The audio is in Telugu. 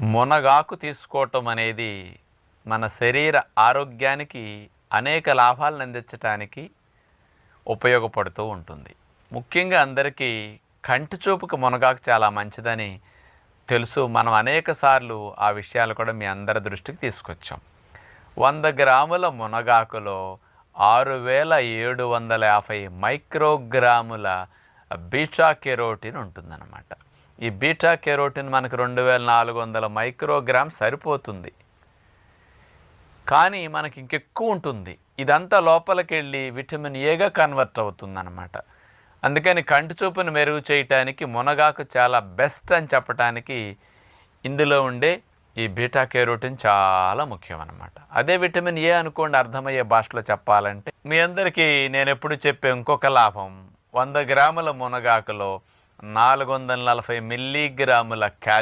మునగాకు తీసుకోవటం అనేది మన శరీర ఆరోగ్యానికి అనేక లాభాలను అందించడానికి ఉపయోగపడుతూ ఉంటుంది. ముఖ్యంగా అందరికీ కంటి చూపుకు మునగాకు చాలా మంచిదని తెలుసు. మనం అనేక సార్లు ఆ విషయాలు కూడా మీ అందరి దృష్టికి తీసుకొచ్చాం. వంద గ్రాముల మునగాకులో ఆరు వేల ఏడు వందల యాభై మైక్రోగ్రాముల బీటా కెరోటిన్ ఉంటుందన్నమాట. ఈ బీటా కెరోటిన్ మనకు రెండు వేల నాలుగు వందల మైక్రోగ్రామ్ సరిపోతుంది. కానీ మనకి ఇంకెక్కువ ఉంటుంది. ఇదంతా లోపలికి వెళ్ళి విటమిన్ ఏగా కన్వర్ట్ అవుతుందన్నమాట. అందుకని కంటి చూపును మెరుగు చేయటానికి మునగాకు చాలా బెస్ట్ అని చెప్పటానికి ఇందులో ఉండే ఈ బీటా కెరోటిన్ చాలా ముఖ్యం అన్నమాట అదే విటమిన్ ఏ అనుకోండి అర్థమయ్యే భాషలో చెప్పాలంటే మీ అందరికీ నేను ఎప్పుడు చెప్పే ఇంకొక లాభం వంద గ్రాముల మునగాకులో నాలుగు వందల నలభై మిల్లీగ్రాముల క్యాల్